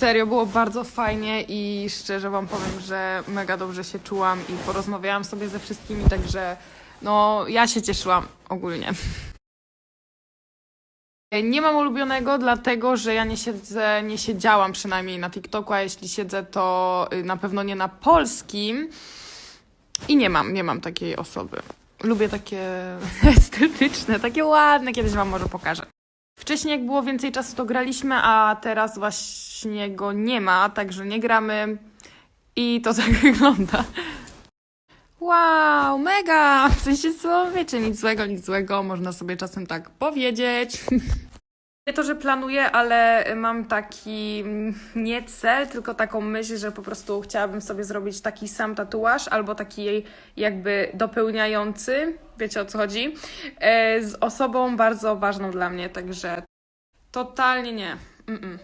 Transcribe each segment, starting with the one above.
Serio, było bardzo fajnie i szczerze Wam powiem, że mega dobrze się czułam i porozmawiałam sobie ze wszystkimi, także no ja się cieszyłam ogólnie. Nie mam ulubionego, dlatego że ja nie siedzę, nie siedziałam przynajmniej na TikToku, a jeśli siedzę, to y, na pewno nie na polskim. I nie mam, nie mam takiej osoby. Lubię takie estetyczne, takie ładne, kiedyś Wam może pokażę. Wcześniej, jak było więcej czasu, to graliśmy, a teraz właśnie go nie ma, także nie gramy. I to tak wygląda. Wow, mega! W sensie co, wiecie, nic złego, nic złego, można sobie czasem tak powiedzieć. Nie to, że planuję, ale mam taki mm, nie cel, tylko taką myśl, że po prostu chciałabym sobie zrobić taki sam tatuaż albo taki jakby dopełniający, wiecie o co chodzi, e, z osobą bardzo ważną dla mnie, także totalnie nie. Mm-mm.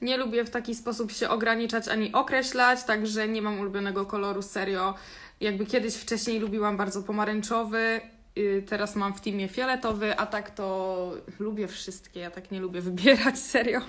Nie lubię w taki sposób się ograniczać ani określać, także nie mam ulubionego koloru, serio. Jakby kiedyś wcześniej lubiłam bardzo pomarańczowy, teraz mam w teamie fioletowy, a tak to lubię wszystkie, ja tak nie lubię wybierać, serio.